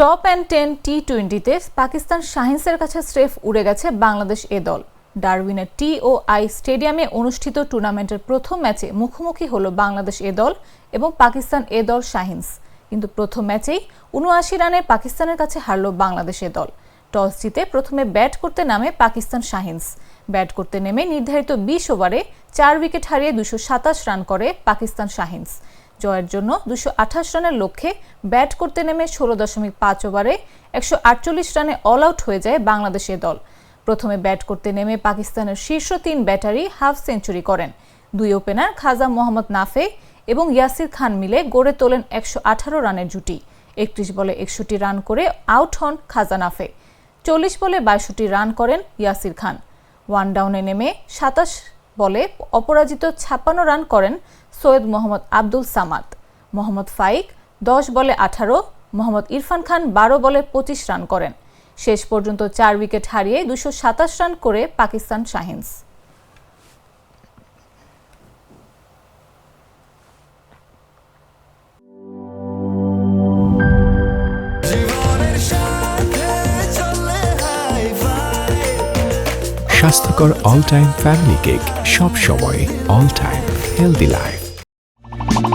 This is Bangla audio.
টপ অ্যান্ড টেন টি টোয়েন্টিতে পাকিস্তান শাহিন্সের কাছে স্রেফ উড়ে গেছে বাংলাদেশ এ দল। ডারউইনের টি ও আই স্টেডিয়ামে অনুষ্ঠিত টুর্নামেন্টের প্রথম ম্যাচে মুখোমুখি হলো বাংলাদেশ এ দল এবং পাকিস্তান এ দল শাহিন্স। কিন্তু প্রথম ম্যাচেই উনআশি রানে পাকিস্তানের কাছে হারল বাংলাদেশ এ দল। টস জিতে প্রথমে ব্যাট করতে নামে পাকিস্তান শাহিন্স। ব্যাট করতে নেমে নির্ধারিত বিশ ওভারে চার উইকেট হারিয়ে দুশো সাতাশ রান করে পাকিস্তান শাহিন্স। জয়ের জন্য দুশো আঠাশ রানের লক্ষ্যে ব্যাট করতে নেমে ষোলো দশমিক পাঁচ ওভারে একশো আটচল্লিশ রানে অল আউট হয়ে যায় বাংলাদেশের দল। প্রথমে ব্যাট করতে নেমে পাকিস্তানের শীর্ষ তিন ব্যাটারি হাফ সেঞ্চুরি করেন। দুই ওপেনার খাজা মোহাম্মদ নাফে এবং ইয়াসির খান মিলে গড়ে তোলেন একশো আঠারো রানের জুটি। একত্রিশ বলে একষট্টি রান করে আউট হন খাজা নাফে। চল্লিশ বলে বাইষট্টি রান করেন ইয়াসির খান। ওয়ান ডাউনে নেমে সাতাশ বলে অপরাজিত ছাপ্পান্ন রান করেন সৈয়দ মোহাম্মদ আব্দুল সামাদ। মোহাম্মদ ফাইক দশ বলে আঠারো, মোহাম্মদ ইরফান খান বারো বলে পঁচিশ রান করেন। শেষ পর্যন্ত চার উইকেট হারিয়ে দুশো সাতাশ রান করে পাকিস্তান শাহিন্স। স্বাস্থ্যকর অল টাইম ফ্যামিলি কেক সব সময় all time healthy life Bye.